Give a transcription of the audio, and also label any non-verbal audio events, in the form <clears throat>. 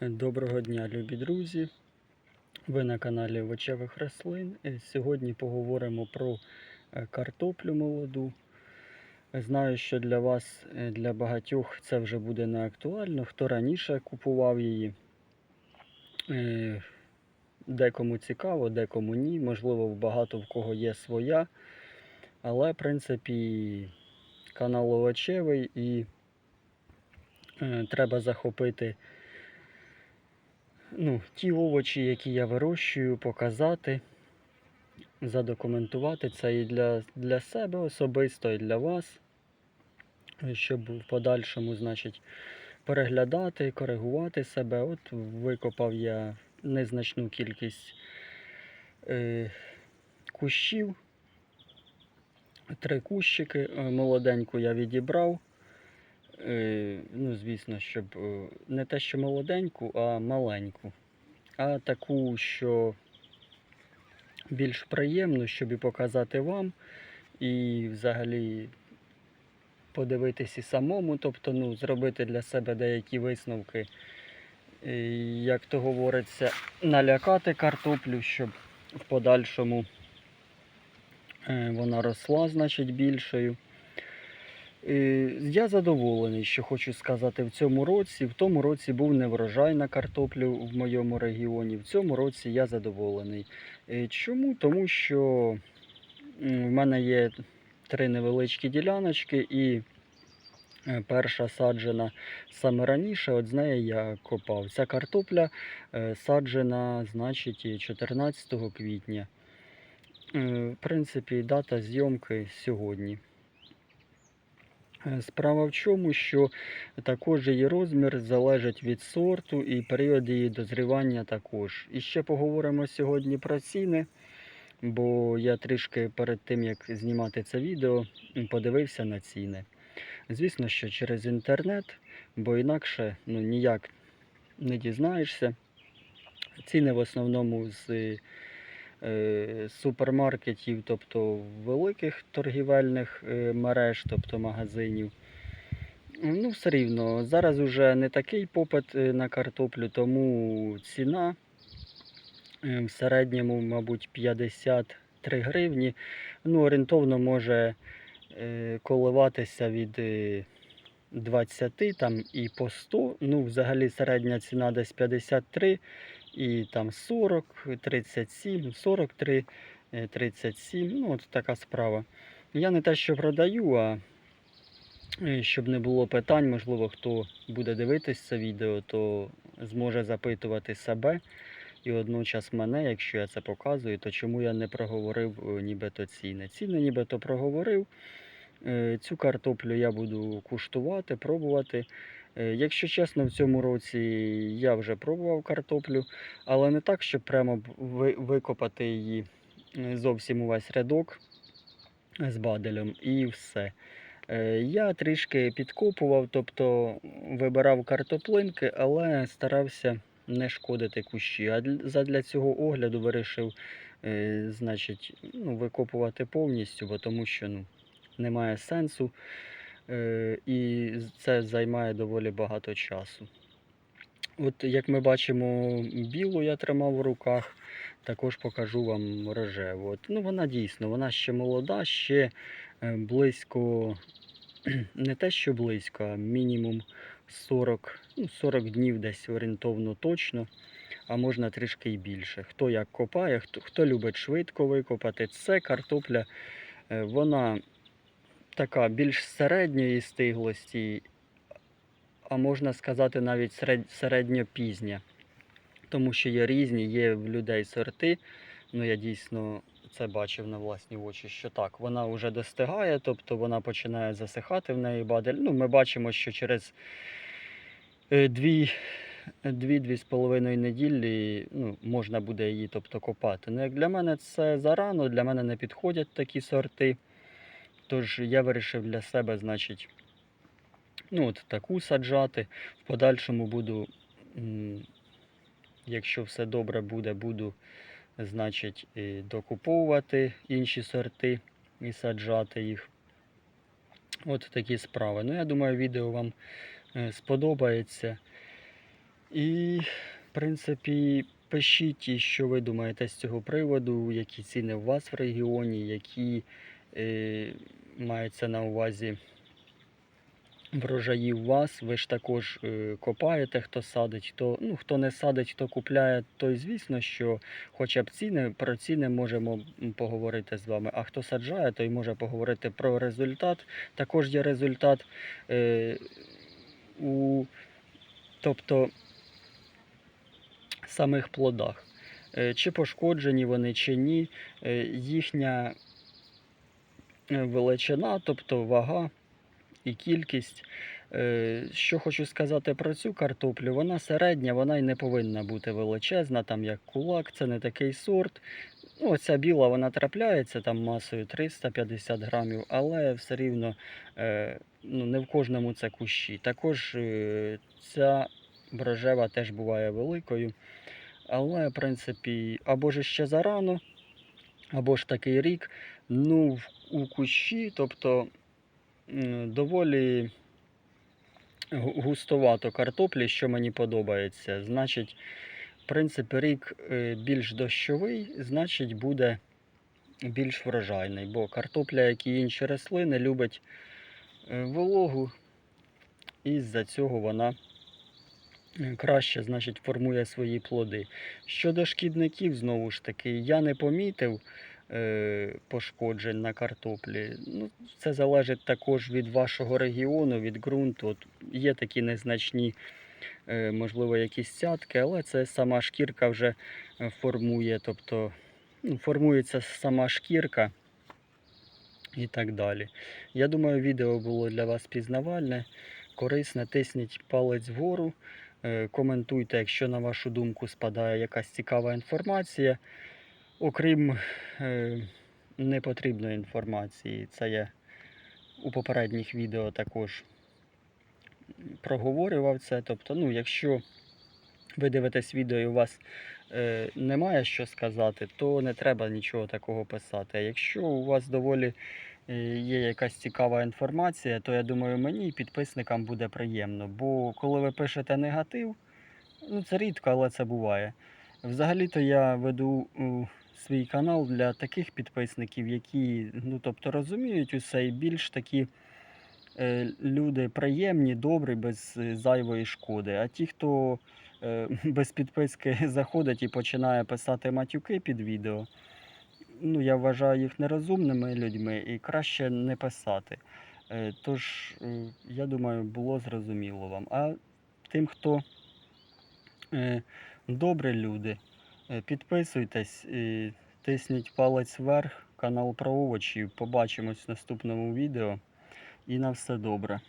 Доброго дня, любі друзі! Ви на каналі Овочевих рослин. Е, Сьогодні поговоримо про е, картоплю молоду. Знаю, що для вас, е, для багатьох, це вже буде не актуально. Хто раніше купував її, декому цікаво, декому ні. Можливо, багато в кого є своя. Але, в принципі, канал овочевий і треба захопити ну, ті овочі, які я вирощую, показати, задокументувати це і для, для себе особисто, і для вас, щоб в подальшому, значить, переглядати, коригувати себе. От викопав я незначну кількість е, кущів. Три кущики е, молоденьку я відібрав. Е, ну, звісно, щоб е, не те, що молоденьку, а маленьку. А таку, що більш приємну, щоб і показати вам, і взагалі подивитись і самому, тобто ну, зробити для себе деякі висновки, як то говориться, налякати картоплю, щоб в подальшому е, вона росла, значить, більшою. Я задоволений, що хочу сказати, в цьому році. В тому році був неврожай на картоплю в моєму регіоні. В цьому році я задоволений. Е, Чому? Тому що в мене є три невеличкі діляночки, і е, перша саджена саме раніше, от з неї я копав. Ця картопля е, саджена, значить, 14 квітня. В принципі, дата зйомки сьогодні. Е, Справа в чому, що також її розмір залежить від сорту і період її дозрівання також. І ще поговоримо сьогодні про ціни, бо я трішки перед тим, як знімати це відео, подивився на ціни. Звісно, що через інтернет, бо інакше ну, ніяк не дізнаєшся. Ціни в основному з супермаркетів, тобто великих торгівельних е, мереж, тобто магазинів. Ну, все рівно, зараз вже не такий попит е, на картоплю, тому ціна е, в середньому, мабуть, 53 гривні. Ну, орієнтовно може е, коливатися від е, 20 там і по 100. Ну, взагалі середня ціна десь 53 і там 40, 37, 43, е, 37. Ну, от така справа. Я не те, що продаю, а е, щоб не було питань, можливо, хто буде дивитись це відео, то зможе запитувати себе і водночас мене, якщо я це показую, то чому я не проговорив е, нібито ціни. Ціни нібито проговорив. Е, Цю картоплю я буду куштувати, пробувати. Е, Якщо чесно, в цьому році я вже пробував картоплю, але не так, щоб прямо викопати її е, зовсім увесь рядок з баделем і все. Е, Я трішки підкопував, тобто вибирав картоплинки, але старався не шкодити кущі. А задля цього огляду вирішив е, значить, ну, викопувати повністю, бо тому що ну, немає сенсу. Е, і це займає доволі багато часу. От як ми бачимо, білу я тримав в руках, також покажу вам рожеву. От, ну, вона дійсно, вона ще молода, ще е, близько, <clears throat> не те, що близько, а мінімум 40, ну, 40 днів десь орієнтовно точно, а можна трішки й більше. Хто як копає, хто, хто любить швидко викопати, це картопля, е, вона така більш середньої стиглості, а можна сказати навіть серед, середньопізня. Тому що є різні, є в людей сорти. Ну я дійсно це бачив на власні очі, що так, вона вже достигає, тобто вона починає засихати в неї бадель. Ну, ми бачимо, що через е, дві. Дві-дві з половиною неділі ну, можна буде її тобто, копати. Ну, як для мене це зарано, для мене не підходять такі сорти. Тож я вирішив для себе, значить, ну, от таку саджати. В подальшому буду, якщо все добре буде, буду, значить, і докуповувати інші сорти і саджати їх. От такі справи. Ну, я думаю, відео вам е, сподобається. І, в принципі, пишіть, що ви думаєте з цього приводу, які ціни у вас в регіоні, які е, мається на увазі врожаї у вас. Ви ж також е, копаєте, хто садить, хто, ну, хто не садить, хто купляє, то звісно, що хоча б ціни, про ціни можемо поговорити з вами. А хто саджає, той може поговорити про результат. Також є результат е, у тобто самих плодах. Е, Чи пошкоджені вони, чи ні. Е, Їхня величина, тобто вага і кількість. Е, Що хочу сказати про цю картоплю, вона середня, вона й не повинна бути величезна, там як кулак, це не такий сорт. Ну, оця біла вона трапляється там масою 350 грамів, але все рівно е, ну, не в кожному це кущі. Також е, ця брожева теж буває великою. Але, в принципі, або ж ще зарано, або ж такий рік. Ну, у кущі, тобто доволі густовато картоплі, що мені подобається. Значить, в принципі, рік е, більш дощовий, значить, буде більш врожайний. Бо картопля, як і інші рослини, любить е, вологу, і з-за цього вона краще значить, формує свої плоди. Щодо шкідників, знову ж таки, я не помітив пошкоджень на картоплі. Ну, це залежить також від вашого регіону, від ґрунту. От є такі незначні, е, можливо, якісь цятки, але це сама шкірка вже е, формує, тобто ну, формується сама шкірка і так далі. Я думаю, відео було для вас пізнавальне, корисне. Тисніть палець вгору, е, коментуйте, якщо на вашу думку спадає якась цікава інформація. Окрім е, непотрібної інформації, це я у попередніх відео також проговорював це. Тобто, ну, якщо ви дивитесь відео і у вас е, немає що сказати, то не треба нічого такого писати. А якщо у вас доволі е, є якась цікава інформація, то я думаю, мені і підписникам буде приємно. Бо коли ви пишете негатив, ну це рідко, але це буває. Взагалі-то я веду свій канал для таких підписників, які ну, тобто, розуміють усе і більш такі е, люди приємні, добрі, без е, зайвої шкоди. А ті, хто е, <laughs> без підписки заходить і починає писати матюки під відео, ну, я вважаю їх нерозумними людьми і краще не писати. Тож, я думаю, було зрозуміло вам. А тим, хто добрі люди, підписуйтесь, і тисніть палець вверх, канал про овочі. Побачимось в наступному відео. І на все добре.